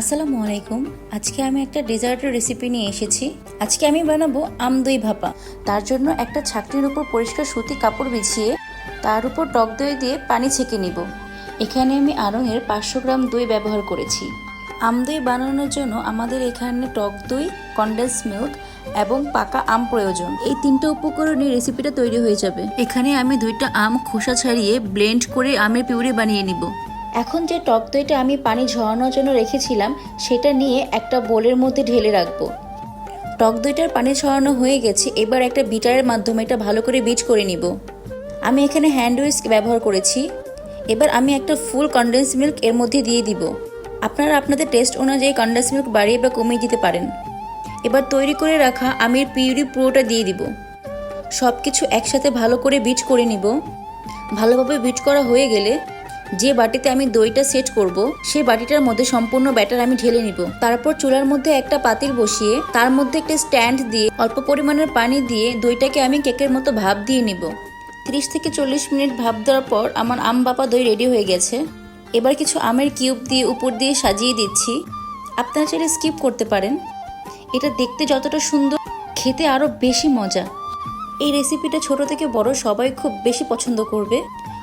আসসালামু আলাইকুম। আজকে আমি একটা ডেজার্টের রেসিপি নিয়ে এসেছি। আজকে আমি বানাবো আম দই ভাপা। তার জন্য একটা ছাকনির উপর পরিষ্কার সুতি কাপড় বিছিয়ে তার উপর টক দই দিয়ে পানি ছেঁকে নিব। এখানে আমি আড়ংয়ের পাঁচশো গ্রাম দই ব্যবহার করেছি। আম দই বানানোর জন্য আমাদের এখানে টক দই কন্ডেন্স মিল্ক এবং পাকা আম প্রয়োজন। এই তিনটে উপকরণে রেসিপিটা তৈরি হয়ে যাবে। এখানে আমি দুইটা আম খোসা ছাড়িয়ে ব্লেন্ড করে আমের পিউরি বানিয়ে নিব। এখন যে টক দইটা আমি পানি ঝরানোর জন্য রেখেছিলাম, সেটা নিয়ে একটা বোলের মধ্যে ঢেলে রাখব। টক দইটার পানি ছড়ানো হয়ে গেছে, এবার একটা বিটারের মাধ্যমে এটা ভালো করে বিট করে নিব। আমি এখানে হ্যান্ড উইস্ক ব্যবহার করেছি। এবার আমি একটা ফুল কন্ডেন্স মিল্ক এর মধ্যে দিয়ে দিব। আপনারা আপনাদের টেস্ট অনুযায়ী কন্ডেন্স মিল্ক বাড়িয়ে বা কমিয়ে দিতে পারেন। এবার তৈরি করে রাখা আমের পিউরি পুরোটা দিয়ে দিব। সব কিছু একসাথে ভালো করে বিট করে নিব। ভালোভাবে বিট করা হয়ে গেলে যে বাটিতে আমি দইটা সেট করব সেই বাটিটার মধ্যে সম্পূর্ণ ব্যাটার আমি ঢেলে নিব। তারপর চুলার মধ্যে একটা পাতিল বসিয়ে, তার মধ্যে একটা স্ট্যান্ড দিয়ে, অল্প পরিমাণের পানি দিয়ে দইটাকে আমি কেকের মতো ভাপ দিয়ে নিব। তিরিশ থেকে চল্লিশ মিনিট ভাপ দেওয়ার পর আমার আম বাপা দই রেডি হয়ে গেছে। এবার কিছু আমের কিউব দিয়ে উপর দিয়ে সাজিয়ে দিচ্ছি। আপনারা চাইলে স্কিপ করতে পারেন। এটা দেখতে যতটা সুন্দর, খেতে আরও বেশি মজা। এই রেসিপিটা ছোট থেকে বড় সবাই খুব বেশি পছন্দ করবে।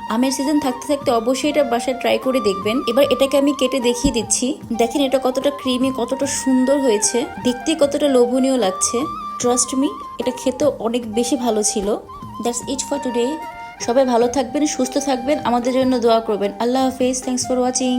আমের সিজন থাকতে থাকতে অবশ্যই এটা বাসায় ট্রাই করে দেখবেন। এবার এটাকে আমি কেটে দেখিয়ে দিচ্ছি। দেখেন এটা কতটা ক্রিমি কতটা সুন্দর হয়েছে। দেখতে কতটা লোভনীয় লাগছে। ট্রাস্ট মি এটা খেতে অনেক বেশি ভালো ছিল। দ্যাটস ইট ফর টুডে সবাই ভালো থাকবেন, সুস্থ থাকবেন। আমাদের জন্য দোয়া করবেন। আল্লাহ হাফিজ। Thanks for watching